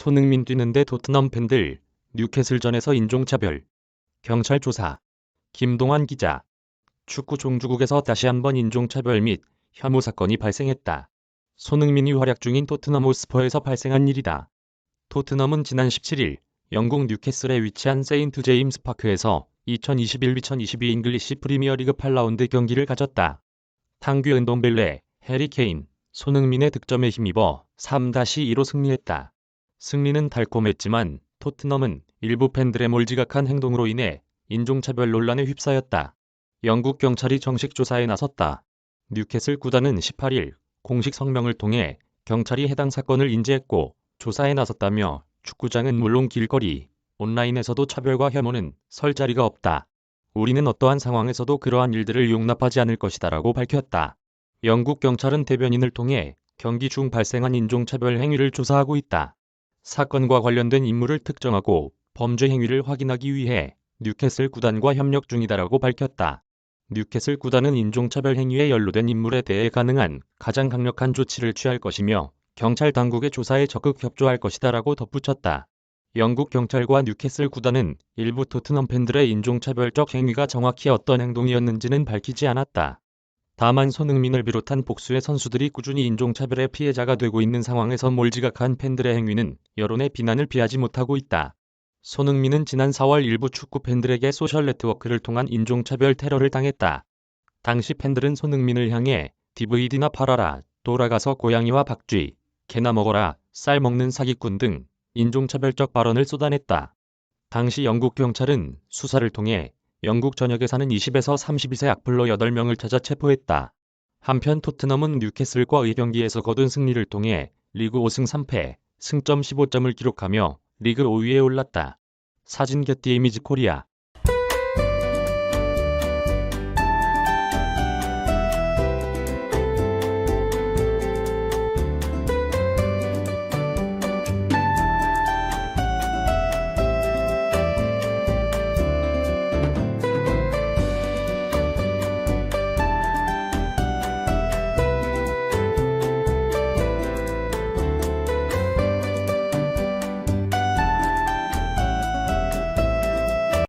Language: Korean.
손흥민 뛰는데 토트넘 팬들, 뉴캐슬전에서 인종차별. 경찰 조사. 김동환 기자. 축구 종주국에서 다시 한번 인종차별 및 혐오 사건이 발생했다. 손흥민이 활약 중인 토트넘 호스퍼에서 발생한 일이다. 토트넘은 지난 17일 영국 뉴캐슬에 위치한 세인트 제임스 파크에서 2021-2022 잉글리시 프리미어리그 8라운드 경기를 가졌다. 탕규 은돔벨레, 해리 케인, 손흥민의 득점에 힘입어 3-2로 승리했다. 승리는 달콤했지만 토트넘은 일부 팬들의 몰지각한 행동으로 인해 인종차별 논란에 휩싸였다. 영국 경찰이 정식 조사에 나섰다. 뉴캐슬 구단은 18일 공식 성명을 통해 경찰이 해당 사건을 인지했고 조사에 나섰다며 축구장은 물론 길거리, 온라인에서도 차별과 혐오는 설 자리가 없다. 우리는 어떠한 상황에서도 그러한 일들을 용납하지 않을 것이다라고 밝혔다. 영국 경찰은 대변인을 통해 경기 중 발생한 인종차별 행위를 조사하고 있다. 사건과 관련된 인물을 특정하고 범죄 행위를 확인하기 위해 뉴캐슬 구단과 협력 중이다라고 밝혔다. 뉴캐슬 구단은 인종차별 행위에 연루된 인물에 대해 가능한 가장 강력한 조치를 취할 것이며 경찰 당국의 조사에 적극 협조할 것이다라고 덧붙였다. 영국 경찰과 뉴캐슬 구단은 일부 토트넘 팬들의 인종차별적 행위가 정확히 어떤 행동이었는지는 밝히지 않았다. 다만 손흥민을 비롯한 복수의 선수들이 꾸준히 인종차별의 피해자가 되고 있는 상황에서 몰지각한 팬들의 행위는 여론의 비난을 피하지 못하고 있다. 손흥민은 지난 4월 일부 축구 팬들에게 소셜 네트워크를 통한 인종차별 테러를 당했다. 당시 팬들은 손흥민을 향해 DVD나 팔아라, 돌아가서 고양이와 박쥐, 개나 먹어라, 쌀 먹는 사기꾼 등 인종차별적 발언을 쏟아냈다. 당시 영국 경찰은 수사를 통해 영국 전역에 사는 20에서 32세 악플러 8명을 찾아 체포했다. 한편 토트넘은 뉴캐슬과의 경기에서 거둔 승리를 통해 리그 5승 3패, 승점 15점을 기록하며 리그 5위에 올랐다. 사진 게티 이미지 코리아